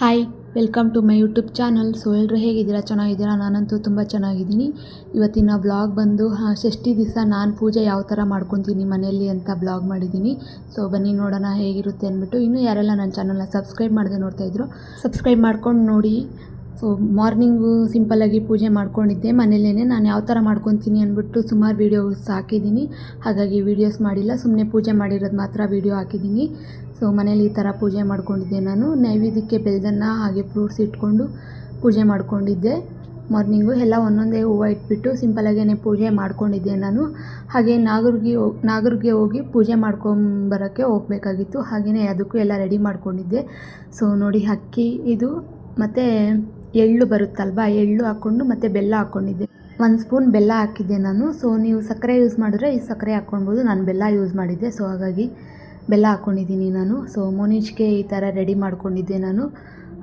Hi welcome to my YouTube channel so ಎಲ್ಲರೂ ಹೇಗಿದ್ದೀರಾ? ಚೆನ್ನಾಗಿದ್ದೀರಾ? ನಾನಂತೂ ತುಂಬ ಚೆನ್ನಾಗಿದ್ದೀನಿ. ಇವತ್ತಿನ ವ್ಲಾಗ್ ಬಂದು ಷಷ್ಠಿ ದಿವಸ ನಾನು ಪೂಜೆ ಯಾವ ಥರ ಮಾಡ್ಕೊತೀನಿ ಮನೆಯಲ್ಲಿ ಅಂತ ಬ್ಲಾಗ್ ಮಾಡಿದ್ದೀನಿ. ಸೊ ಬನ್ನಿ ನೋಡೋಣ ಹೇಗಿರುತ್ತೆ ಅಂದ್ಬಿಟ್ಟು. ಇನ್ನೂ ಯಾರೆಲ್ಲ ನನ್ನ ಚಾನಲ್ನ ಸಬ್ಸ್ಕ್ರೈಬ್ ಮಾಡದೆ ನೋಡ್ತಾಯಿದ್ರು ಸಬ್ಸ್ಕ್ರೈಬ್ ಮಾಡ್ಕೊಂಡು ನೋಡಿ. ಸೊ ಮಾರ್ನಿಂಗು ಸಿಂಪಲ್ಲಾಗಿ ಪೂಜೆ ಮಾಡ್ಕೊಂಡಿದ್ದೆ. ಮನೇಲೇ ನಾನು ಯಾವ ಥರ ಮಾಡ್ಕೊತೀನಿ ಅಂದ್ಬಿಟ್ಟು ಸುಮಾರು ವೀಡಿಯೋಸ್ ಹಾಕಿದ್ದೀನಿ. ಹಾಗಾಗಿ ವೀಡಿಯೋಸ್ ಮಾಡಿಲ್ಲ. ಸುಮ್ಮನೆ ಪೂಜೆ ಮಾಡಿರೋದು ಮಾತ್ರ ವೀಡಿಯೋ ಹಾಕಿದ್ದೀನಿ. ಸೊ ಮನೇಲಿ ಈ ಥರ ಪೂಜೆ ಮಾಡ್ಕೊಂಡಿದ್ದೆ ನಾನು. ನೈವೇದ್ಯಕ್ಕೆ ಬೆಲ್ದನ್ನ ಹಾಗೆ ಫ್ರೂಟ್ಸ್ ಇಟ್ಕೊಂಡು ಪೂಜೆ ಮಾಡ್ಕೊಂಡಿದ್ದೆ. ಮಾರ್ನಿಂಗು ಎಲ್ಲ ಒಂದೊಂದೇ ಹೂವು ಇಟ್ಬಿಟ್ಟು ಸಿಂಪಲಾಗೇ ಪೂಜೆ ಮಾಡ್ಕೊಂಡಿದ್ದೆ ನಾನು. ಹಾಗೆ ನಾಗರಿಗೆ ನಾಗರಿಗೆ ಹೋಗಿ ಪೂಜೆ ಮಾಡ್ಕೊಂಬರೋಕ್ಕೆ ಹೋಗಬೇಕಾಗಿತ್ತು. ಹಾಗೆಯೇ ಅದಕ್ಕೂ ಎಲ್ಲ ರೆಡಿ ಮಾಡ್ಕೊಂಡಿದ್ದೆ. ಸೊ ನೋಡಿ ಅಕ್ಕಿ ಇದು. ಮತ್ತು ಎಳ್ಳು ಬರುತ್ತಲ್ವ? ಎಳ್ಳು ಹಾಕ್ಕೊಂಡು ಮತ್ತು ಬೆಲ್ಲ ಹಾಕ್ಕೊಂಡಿದ್ದೆ ಒಂದು ಸ್ಪೂನ್ ಬೆಲ್ಲ ಹಾಕಿದ್ದೆ ನಾನು. ಸೊ ನೀವು ಸಕ್ಕರೆ ಯೂಸ್ ಮಾಡಿದ್ರೆ ಈ ಸಕ್ಕರೆ ಹಾಕ್ಕೊಳ್ಬೋದು. ನಾನು ಬೆಲ್ಲ ಯೂಸ್ ಮಾಡಿದ್ದೆ. ಸೊ ಹಾಗಾಗಿ ಬೆಲ್ಲ ಹಾಕ್ಕೊಂಡಿದ್ದೀನಿ ನಾನು. ಸೊ ಮೋನಿಷ್ಗೆ ಈ ಥರ ರೆಡಿ ಮಾಡ್ಕೊಂಡಿದ್ದೆ ನಾನು.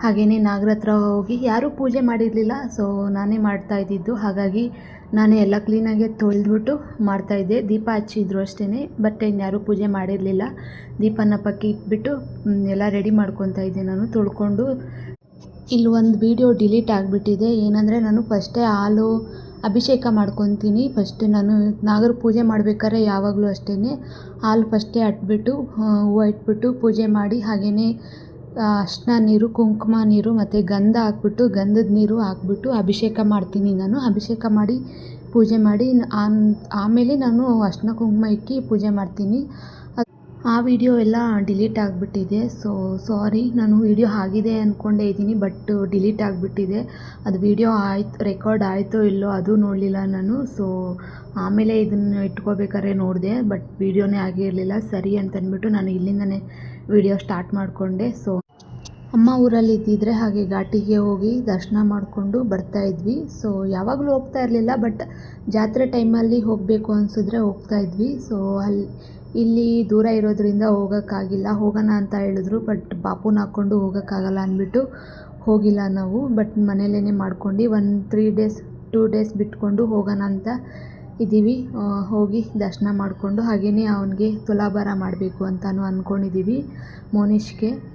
ಹಾಗೆಯೇ ನಾಗರ ಹತ್ರ ಹೋಗಿ ಯಾರೂ ಪೂಜೆ ಮಾಡಿರಲಿಲ್ಲ. ಸೊ ನಾನೇ ಮಾಡ್ತಾ ಇದ್ದಿದ್ದು. ಹಾಗಾಗಿ ನಾನೇ ಎಲ್ಲ ಕ್ಲೀನಾಗೆ ತೊಳೆದ್ಬಿಟ್ಟು ಮಾಡ್ತಾಯಿದ್ದೆ ದೀಪ ಹಚ್ಚಿದ್ರು ಅಷ್ಟೇ ಬಟ್ ಇನ್ಯಾರೂ ಪೂಜೆ ಮಾಡಿರಲಿಲ್ಲ. ದೀಪನ ಪಕ್ಕಿ ಇಟ್ಬಿಟ್ಟು ಎಲ್ಲ ರೆಡಿ ಮಾಡ್ಕೊತಾ ಇದ್ದೆ ನಾನು. ತೊಳ್ಕೊಂಡು ಇಲ್ಲಿ ಒಂದು ವಿಡಿಯೋ ಡಿಲೀಟ್ ಆಗಿಬಿಟ್ಟಿದೆ. ಏನಂದರೆ ನಾನು ಫಸ್ಟೇ ಹಾಲು ಅಭಿಷೇಕ ಮಾಡ್ಕೊತೀನಿ. ಫಸ್ಟ್ ನಾನು ನಾಗರ ಪೂಜೆ ಮಾಡ್ಬೇಕಾದ್ರೆ ಯಾವಾಗಲೂ ಅಷ್ಟೇ ಹಾಲು ಫಸ್ಟೇ ಅಟ್ಬಿಟ್ಟು ಹೂವು ಇಟ್ಬಿಟ್ಟು ಪೂಜೆ ಮಾಡಿ ಹಾಗೆಯೇ ಅರ್ಶಿನ ನೀರು, ಕುಂಕುಮ ನೀರು ಮತ್ತು ಗಂಧ ಹಾಕ್ಬಿಟ್ಟು, ಗಂಧದ ನೀರು ಹಾಕ್ಬಿಟ್ಟು ಅಭಿಷೇಕ ಮಾಡ್ತೀನಿ ನಾನು. ಅಭಿಷೇಕ ಮಾಡಿ ಪೂಜೆ ಮಾಡಿ ಆಮೇಲೆ ನಾನು ಅರ್ಶಿನ, ಕುಂಕುಮ ಇಕ್ಕಿ ಪೂಜೆ ಮಾಡ್ತೀನಿ. ಆ ವಿಡಿಯೋ ಎಲ್ಲ ಡಿಲೀಟ್ ಆಗಿಬಿಟ್ಟಿದೆ. ಸೊ ಸಾರಿ ನಾನು ವಿಡಿಯೋ ಆಗಿದೆ ಅಂದ್ಕೊಂಡೇ ಇದ್ದೀನಿ ಬಟ್ ಡಿಲೀಟ್ ಆಗಿಬಿಟ್ಟಿದೆ. ಅದು ವಿಡಿಯೋ ಆಯ್ತು ರೆಕಾರ್ಡ್ ಆಯಿತೋ ಇಲ್ಲೋ ಅದು ನೋಡಲಿಲ್ಲ ನಾನು. ಸೊ ಆಮೇಲೆ ಇದನ್ನು ಇಟ್ಕೋಬೇಕಾದ್ರೆ ನೋಡಿದೆ ಬಟ್ ವಿಡಿಯೋನೇ ಆಗಿರಲಿಲ್ಲ, ಸರಿ ಅಂತಂದ್ಬಿಟ್ಟು ನಾನು ಇಲ್ಲಿಂದನೇ ವಿಡಿಯೋ ಸ್ಟಾರ್ಟ್ ಮಾಡಿಕೊಂಡೆ. ಸೊ ಅಮ್ಮ ಊರಲ್ಲಿ ಇದ್ದಿದ್ರೆ ಹಾಗೆ ಘಾಟಿಗೆ ಹೋಗಿ ದರ್ಶನ ಮಾಡಿಕೊಂಡು ಬರ್ತಾ ಇದ್ವಿ. ಸೊ ಯಾವಾಗಲೂ ಹೋಗ್ತಾ ಇರಲಿಲ್ಲ ಬಟ್ ಜಾತ್ರೆ ಟೈಮಲ್ಲಿ ಹೋಗಬೇಕು ಅನಿಸಿದ್ರೆ ಹೋಗ್ತಾ ಇದ್ವಿ. ಸೊ ಅಲ್ಲಿ ಇಲ್ಲಿ ದೂರ ಇರೋದ್ರಿಂದ ಹೋಗೋಕ್ಕಾಗಿಲ್ಲ. ಹೋಗೋಣ ಅಂತ ಹೇಳಿದ್ರು ಬಟ್ ಪಾಪುನ ಹಾಕ್ಕೊಂಡು ಹೋಗೋಕ್ಕಾಗಲ್ಲ ಅಂದ್ಬಿಟ್ಟು ಹೋಗಿಲ್ಲ ನಾವು. ಬಟ್ ಮನೇಲೇ ಮಾಡ್ಕೊಂಡು ಒಂದು ತ್ರೀ ಡೇಸ್ ಟೂ ಡೇಸ್ ಬಿಟ್ಕೊಂಡು ಹೋಗೋಣ ಅಂತ ಇದ್ದೀವಿ. ಹೋಗಿ ದರ್ಶನ ಮಾಡಿಕೊಂಡು ಹಾಗೆಯೇ ಅವನಿಗೆ ತುಲಾಭಾರ ಮಾಡಬೇಕು ಅಂತಲೂ ಅಂದ್ಕೊಂಡಿದ್ದೀವಿ ಮೋನಿಷ್ಗೆ. ಮ್,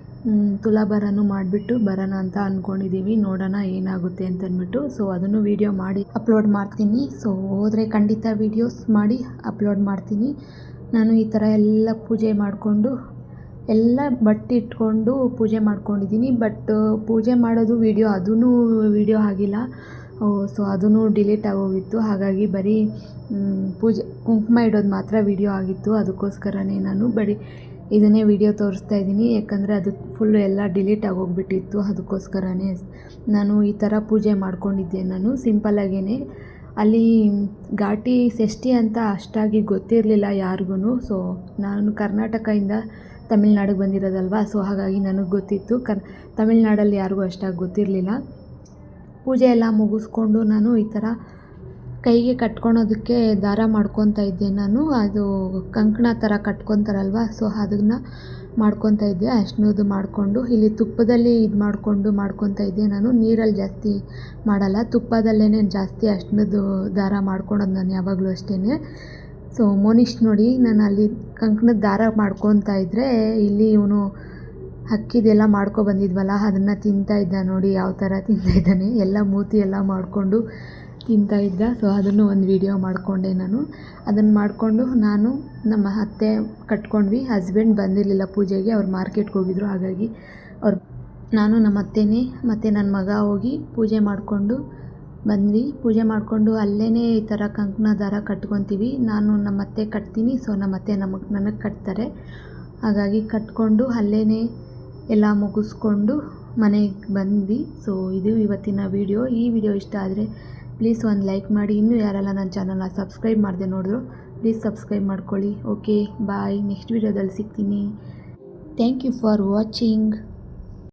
ತುಲಾಭಾರನೂ ಮಾಡಿಬಿಟ್ಟು ಬರೋಣ ಅಂತ ಅಂದ್ಕೊಂಡಿದ್ದೀವಿ ನೋಡೋಣ ಏನಾಗುತ್ತೆ ಅಂತಂದ್ಬಿಟ್ಟು ಸೊ ಅದನ್ನು ವೀಡಿಯೋ ಮಾಡಿ ಅಪ್ಲೋಡ್ ಮಾಡ್ತೀನಿ. ಸೊ ಹೋದರೆ ಖಂಡಿತ ವೀಡಿಯೋಸ್ ಮಾಡಿ ಅಪ್ಲೋಡ್ ಮಾಡ್ತೀನಿ. ನಾನು ಈ ಥರ ಎಲ್ಲ ಪೂಜೆ ಮಾಡಿಕೊಂಡು, ಎಲ್ಲ ಬಟ್ಟೆ ಇಟ್ಕೊಂಡು ಪೂಜೆ ಮಾಡ್ಕೊಂಡಿದ್ದೀನಿ ಬಟ್ ಪೂಜೆ ಮಾಡೋದು ವೀಡಿಯೋ ಅದೂ ವೀಡಿಯೋ ಆಗಿಲ್ಲ. ಸೊ ಅದೂ ಡಿಲೀಟ್ ಆಗೋಗಿತ್ತು. ಹಾಗಾಗಿ ಬರೀ ಪೂಜೆ, ಕುಂಕುಮ ಇಡೋದು ಮಾತ್ರ ವೀಡಿಯೋ ಆಗಿತ್ತು. ಅದಕ್ಕೋಸ್ಕರನೇ ನಾನು ಬರೀ ಇದನ್ನೇ ವಿಡಿಯೋ ತೋರಿಸ್ತಾ ಇದ್ದೀನಿ. ಯಾಕಂದರೆ ಅದು ಫುಲ್ಲು ಎಲ್ಲ ಡಿಲೀಟ್ ಆಗೋಗ್ಬಿಟ್ಟಿತ್ತು. ಅದಕ್ಕೋಸ್ಕರನೇ ನಾನು ಈ ಥರ ಪೂಜೆ ಮಾಡ್ಕೊಂಡಿದ್ದೆ ನಾನು ಸಿಂಪಲ್ಲಾಗೇ ಅಲ್ಲಿ ಘಾಟಿ ಷಷ್ಠಿ ಅಂತ ಅಷ್ಟಾಗಿ ಗೊತ್ತಿರಲಿಲ್ಲ ಯಾರಿಗೂ ಸೊ ನಾನು ಕರ್ನಾಟಕದಿಂದ ತಮಿಳ್ನಾಡಿಗೆ ಬಂದಿರೋದಲ್ವ? ಸೊ ಹಾಗಾಗಿ ನನಗೆ ಗೊತ್ತಿತ್ತು. ಕರ್, ತಮಿಳ್ನಾಡಲ್ಲಿ ಯಾರಿಗೂ ಅಷ್ಟಾಗಿ ಗೊತ್ತಿರಲಿಲ್ಲ. ಪೂಜೆ ಎಲ್ಲ ಮುಗಿಸ್ಕೊಂಡು ನಾನು ಈ ಥರ ಕೈಗೆ ಕಟ್ಕೊಳೋದಕ್ಕೆ ದಾರ ಮಾಡ್ಕೊತಾ ಇದ್ದೆ ನಾನು. ಅದು ಕಂಕಣ ಥರ ಕಟ್ಕೊತಾರಲ್ವ, ಸೊ ಅದನ್ನು ಮಾಡ್ಕೊತಾ ಇದ್ದೆ ಅಷ್ಟನ್ನದು ಮಾಡಿಕೊಂಡು. ಇಲ್ಲಿ ತುಪ್ಪದಲ್ಲಿ ಇದು ಮಾಡಿಕೊಂಡು ಮಾಡ್ಕೊತಾ ಇದ್ದೆ ನಾನು. ನೀರಲ್ಲಿ ಜಾಸ್ತಿ ಮಾಡಲ್ಲ ತುಪ್ಪದಲ್ಲೇ ಜಾಸ್ತಿ ಅಷ್ಟನ್ನದು ದಾರ ಮಾಡ್ಕೊಳೋದು ನಾನು ಯಾವಾಗಲೂ ಅಷ್ಟೇ ಸೊ ಮೋನಿಶ್ ನೋಡಿ, ನಾನು ಅಲ್ಲಿ ಕಂಕಣದ ದಾರ ಮಾಡ್ಕೊತಾ ಇದ್ದರೆ ಇಲ್ಲಿ ಇವನು ಅಕ್ಕಿದೆಲ್ಲ ಮಾಡ್ಕೊ ಬಂದಿದ್ವಲ್ಲ, ಅದನ್ನು ತಿಂತಾ ಇದ್ದ ನೋಡಿ, ಯಾವ ಥರ ತಿಂತಾ ಇದ್ದಾನೆ. ಎಲ್ಲ ಮೂತಿ ಎಲ್ಲ ಮಾಡಿಕೊಂಡು ತಿಂತಾ ಇದ್ದ. ಸೊ ಅದನ್ನು ಒಂದು ವಿಡಿಯೋ ಮಾಡಿಕೊಂಡೆ ನಾನು. ಅದನ್ನು ಮಾಡಿಕೊಂಡು ನಾನು ನಮ್ಮ ಅತ್ತೆ ಕಟ್ಕೊಂಡ್ವಿ. ಹಸ್ಬೆಂಡ್ ಬಂದಿರಲಿಲ್ಲ ಪೂಜೆಗೆ. ಅವ್ರು ಮಾರ್ಕೆಟ್ಗೆ ಹೋಗಿದ್ರು. ಹಾಗಾಗಿ ಅವ್ರು ನಾನು ನಮ್ಮ ಅತ್ತೆನೇ ಮತ್ತು ನನ್ನ ಮಗ ಹೋಗಿ ಪೂಜೆ ಮಾಡಿಕೊಂಡು ಬಂದ್ವಿ. ಪೂಜೆ ಮಾಡಿಕೊಂಡು ಅಲ್ಲೇ ಈ ಥರ ಕಂಕಣ ದಾರ ಕಟ್ಕೊತೀವಿ. ನಾನು ನಮ್ಮ ಅತ್ತೆ ಕಟ್ತೀನಿ. ಸೊ ನಮ್ಮ ಅತ್ತೆ ನಮಗೆ ನನಗೆ ಕಟ್ತಾರೆ. ಹಾಗಾಗಿ ಕಟ್ಕೊಂಡು ಅಲ್ಲೇ ಎಲ್ಲ ಮುಗಿಸ್ಕೊಂಡು ಮನೆಗೆ ಬಂದ್ವಿ. ಸೊ ಇದು ಇವತ್ತಿನ ವಿಡಿಯೋ ಈ ವಿಡಿಯೋ ಇಷ್ಟ ಆದರೆ ಪ್ಲೀಸ್ ಒಂದು ಲೈಕ್ ಮಾಡಿ. ಇನ್ನೂ ಯಾರೆಲ್ಲ ನನ್ನ ಚಾನಲ್ನ ಸಬ್ಸ್ಕ್ರೈಬ್ ಮಾಡಿದೆ ನೋಡಿದ್ರು, ಪ್ಲೀಸ್ ಸಬ್ಸ್ಕ್ರೈಬ್ ಮಾಡ್ಕೊಳ್ಳಿ. Okay, bye. ನೆಕ್ಸ್ಟ್ ವೀಡಿಯೋದಲ್ಲಿ ಸಿಗ್ತೀನಿ. Thank you for watching.